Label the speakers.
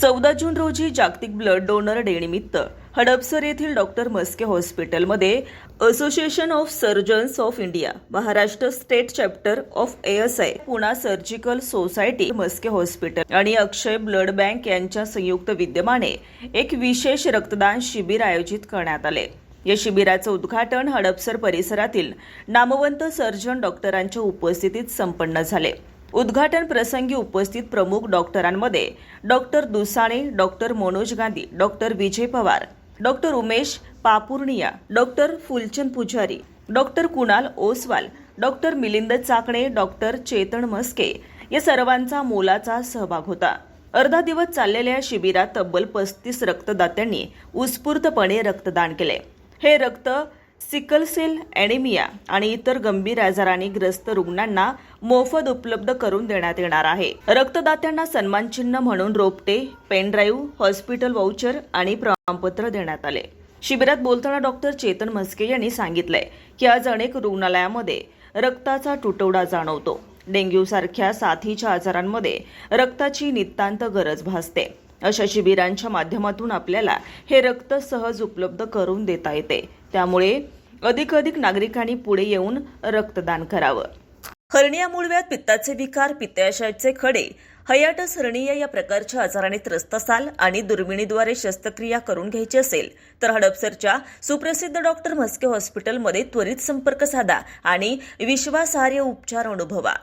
Speaker 1: चौदा जून रोजी जागतिक ब्लड डोनर डेनिमित्त हडपसर येथील डॉक्टर मस्के हॉस्पिटलमध्ये association of surgeons of India Maharashtra state chapter of ASI Poona surgical society Maske hospital आणि अक्षय ब्लड बँक यांच्या संयुक्त विद्यमाने एक विशेष रक्तदान शिबिर आयोजित करण्यात आले. या शिबिराचं उद्घाटन हडपसर परिसरातील नामवंत सर्जन डॉक्टरांच्या उपस्थितीत संपन्न झाले. उद्घाटन प्रसंगी उपस्थित प्रमुख डॉक्टरांमध्ये doctor Dusane doctor Manoj Gandhi doctor Vijay Pawar doctor Umesh Papurnia doctor Phulchand Pujari doctor Kunal Oswal doctor Milind Chakane doctor Chetan Maske या सर्वांचा मोलाचा सहभाग होता. अर्धा दिवस चाललेल्या या शिबिरात तब्बल पस्तीस रक्तदात्यांनी उत्स्फूर्तपणे रक्तदान केले. हे रक्त सिकल सेल ॲनिमिया आणि इतर गंभीर आजारांनी ग्रस्त रुग्णांना मोफत उपलब्ध करून देण्यात येणार आहे. रक्तदात्यांना सन्मानचिन्ह म्हणून रोपटे पेनड्राईव्ह हॉस्पिटल वाउचर आणि प्रमाणपत्र देण्यात आले. शिबिरात बोलताना डॉक्टर चेतन म्हस्के यांनी सांगितलंय की आज अनेक रुग्णालयामध्ये रक्ताचा तुटवडा जाणवतो. डेंग्यू सारख्या साथीच्या आजारांमध्ये रक्ताची नितांत गरज भासते. अशा शिबिरांच्या माध्यमातून आपल्याला हे रक्त सहज उपलब्ध करून देता येते. त्यामुळे अधिक अधिक नागरिकांनी पुढे येऊन रक्तदान करावं. हर्निया मूळव्यात पित्ताचे विकार पित्ताशयाचे खडे हयाटस हर्निया या प्रकारच्या आजाराने त्रस्त असाल आणि दुर्बिणीद्वारे शस्त्रक्रिया करून घ्यायची असेल तर हडपसरच्या सुप्रसिद्ध डॉक्टर म्हस्के हॉस्पिटलमध्ये त्वरित संपर्क साधा आणि विश्वासार्ह उपचार अनुभवा.